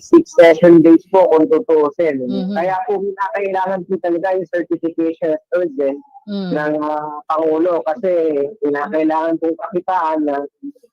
six session days po kung tutuusin. Mhm. Kaya po kailangan po talaga yung certification urgent Mm. ng ah, Pangulo kasi kinakailangan po kakitaan na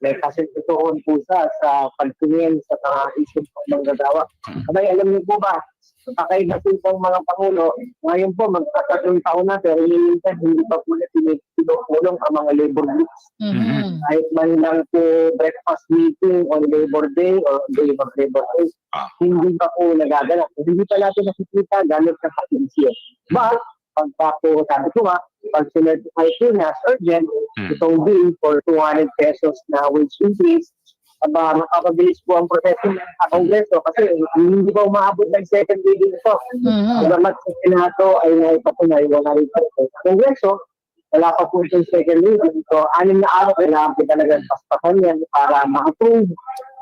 may kasintutuon po sa sa pagtingin sa mga po ng gagawa. Abay, alam niyo po ba, kakaiba po itong mga Pangulo, ngayon po magkatatlong taon na pero minsan hindi pa po na tinutulong ang mga labor groups. Mhm. Kahit man lang po breakfast meeting on Labor Day or Day of Labor Day, Ah. hindi pa po nagaganap. Hindi pa natin nakikita gamit ng patensiyo. But, pagka po, sabi ko nga, pag sinertify po na as urgent, Mm. itong bill for 200 pesos na wage increase, aba, makapabilis po ang proseso ng Kongreso kasi hindi pa umaabot ng second reading ito. Mhm. Bagamat sa Senato ay naipatunay, wala rin po sa Kongreso, wala pa po itong second reading. So, anim na araw kailangan po talaga paspasan yan para ma-approve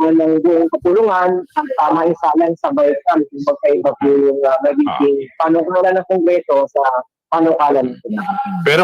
ng buong kapulungan ang tama isalan sa bayan kung magkaiba po yung uh, magiging panukalan ng Kongreso sa panukalan ng Senado. Pero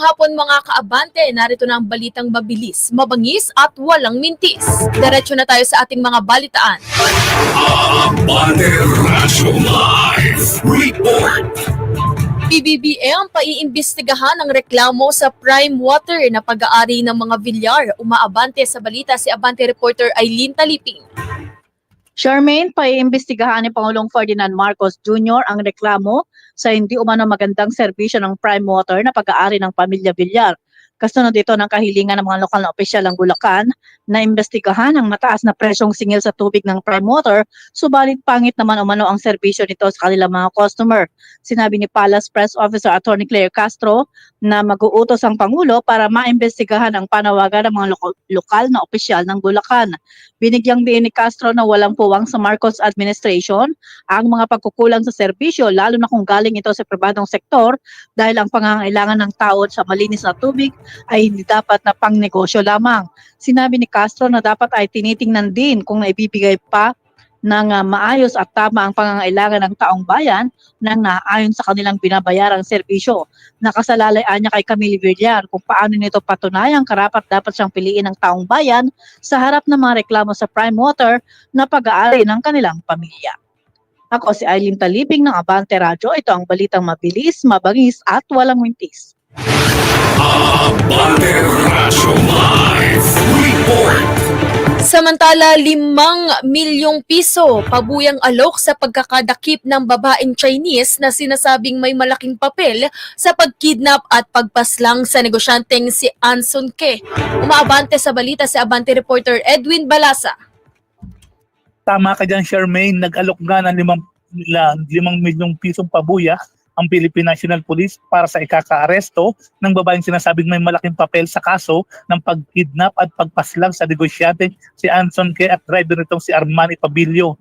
Magandang hapon mga kaabante, narito na ang balitang mabilis, mabangis at walang mintis. Diretso na tayo sa ating mga balitaan. Abante Radyo Live Report. PBBM paiimbestigahan ang reklamo sa Prime Water na pag-aari ng mga bilyar. Umaabante sa balita si Abante reporter Eileen Taliping. Charmaine, paiimbestigahan ni Pangulong Ferdinand Marcos Jr. ang reklamo sa hindi umano magandang serbisyo ng Prime Water na pag-aari ng pamilya Villar. Kasunod ito ng kahilingan ng mga lokal na opisyal ng Bulacan na imbestigahan ang mataas na presyong singil sa tubig ng Prime Water, subalit pangit naman umano ang serbisyo nito sa kanilang mga customer. Sinabi ni Palace Press Officer Attorney Claire Castro na mag-uutos ang Pangulo para maimbestigahan ang panawagan ng mga loko- lokal na opisyal ng Bulacan. Binigyang diin ni Castro na walang puwang sa Marcos administration ang mga pagkukulang sa serbisyo lalo na kung galing ito sa pribadong sektor dahil ang pangangailangan ng tao sa malinis na tubig ay hindi dapat na pangnegosyo lamang. Sinabi ni Castro na dapat ay tinitingnan din kung naibibigay pa ng ah, maayos at tama ang pangangailangan ng taong bayan nang naayon sa kanilang binabayarang serbisyo. Nakasalalay niya kay Camille Villar kung paano nito patunayang karapat dapat siyang piliin ng taong bayan sa harap ng mga reklamo sa Prime Water na pag-aari ng kanilang pamilya. Ako si Eileen Talibing ng Abante Radio. Ito ang balitang mabilis, mabangis at walang wintis. Abante Samantala, limang milyong piso pabuyang alok sa pagkakadakip ng babaeng Chinese na sinasabing may malaking papel sa pagkidnap at pagpaslang sa negosyanteng si Anson Ke. Umaabante sa balita si Abante reporter Edwin Balasa. tama ka dyan, Charmaine, nag-alok nga ng limang, limang milyong pisong pabuya ang Philippine National Police para sa ikaka-aresto ng babaeng sinasabing may malaking papel sa kaso ng pagkidnap at pagpaslang sa negosyante si Anson K. at driver nitong si Armani Pabilio.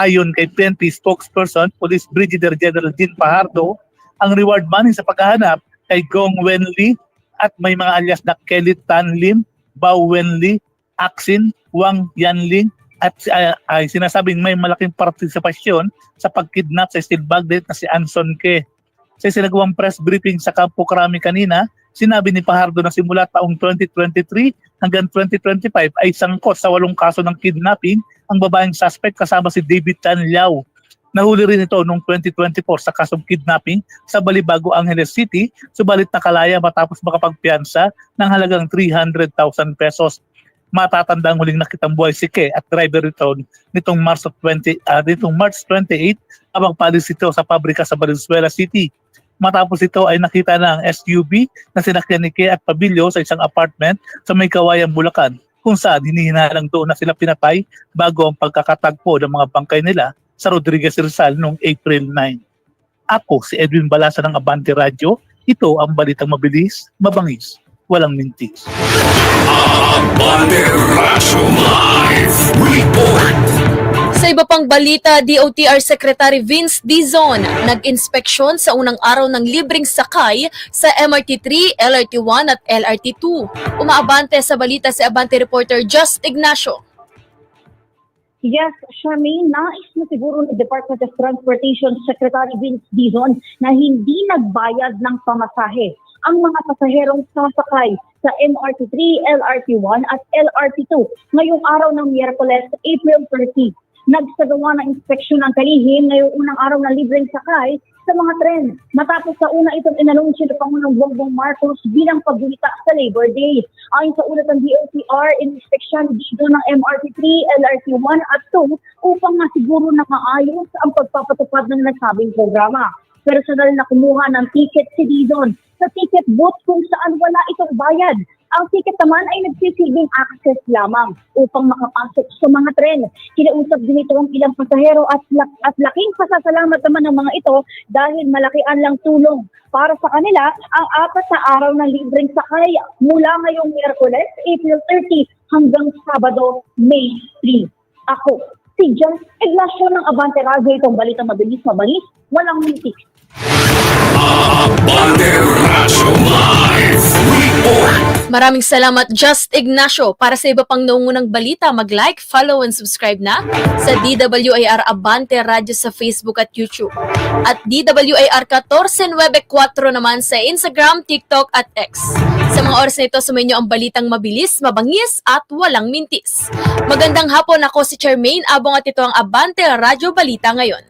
Ayon kay PNP spokesperson, Police Brigadier General Jean Pajardo, ang reward money sa paghahanap kay Gong Wenli at may mga alias na Kelly Tan Lim, Bao Wenli, Axin, Wang Yanling, at uh, ay sinasabing may malaking partisipasyon sa pagkidnap sa steel magnet na si Anson Ke. Sa sinagawang press briefing sa Campo Crami kanina, sinabi ni Pahardo na simula taong 2023 hanggang 2025 ay sangkot sa walong kaso ng kidnapping ang babaeng suspect kasama si David Tan Liao. Nahuli rin ito noong 2024 sa kasong kidnapping sa Balibago, Angeles City, subalit nakalaya matapos makapagpiyansa ng halagang 300,000 pesos matatandang huling nakitang buhay si Ke at driver ito nitong March of 20 ah, nitong March 28 habang palis ito sa pabrika sa Valenzuela City. Matapos ito ay nakita na ang SUV na sinakyan ni Ke at Pabilio sa isang apartment sa May Kawayan, Bulacan kung saan hinihinalang doon na sila pinatay bago ang pagkakatagpo ng mga bangkay nila sa Rodriguez Rizal noong April 9. Ako si Edwin Balasa ng Abante Radio. Ito ang balitang mabilis, mabangis, walang mintis. Sa iba pang balita, DOTR Secretary Vince Dizon nag-inspeksyon sa unang araw ng libreng sakay sa MRT3, LRT1 at LRT2. Umaabante sa balita si Abante reporter Just Ignacio. Yes, Charmaine, nais na siguro ng Department of Transportation Secretary Vince Dizon na hindi nagbayad ng pamasahe ang mga pasaherong sasakay sa MRT3, LRT1 at LRT2 ngayong araw ng Miyerkules, April 30. Nagsagawa ng inspeksyon ng kalihim ngayong unang araw ng libreng sakay sa mga tren. Matapos sa una itong inanunsyo ng Pangulong Bongbong Marcos bilang pagbulita sa Labor Day. Ayon sa ulat ng DOTR, inspeksyon dito ng MRT3, LRT1 at 2 upang masiguro na maayos ang pagpapatupad ng nasabing programa. Personal na kumuha ng ticket si Dizon sa ticket booth kung saan wala itong bayad. Ang ticket naman ay nagsisilbing access lamang upang makapasok sa mga tren. Kinausap din ito ang ilang pasahero at, at laking pasasalamat naman ng mga ito dahil malakian lang tulong para sa kanila ang apat na araw na libreng sakay mula ngayong Miyerkules, April 30 hanggang Sabado, May 3. Ako, si John Ignacio ng Abante Radio, itong balita mabilis, mabilis, walang mitik. Maraming salamat Just Ignacio. Para sa iba pang naungunang balita, mag-like, follow and subscribe na sa DWAR Abante Radio sa Facebook at YouTube. At DWAR 14 4 naman sa Instagram, TikTok at X. Sa mga oras na ito, sumayin ang balitang mabilis, mabangis at walang mintis. Magandang hapon ako si Charmaine Abong at ito ang Abante Radio Balita ngayon.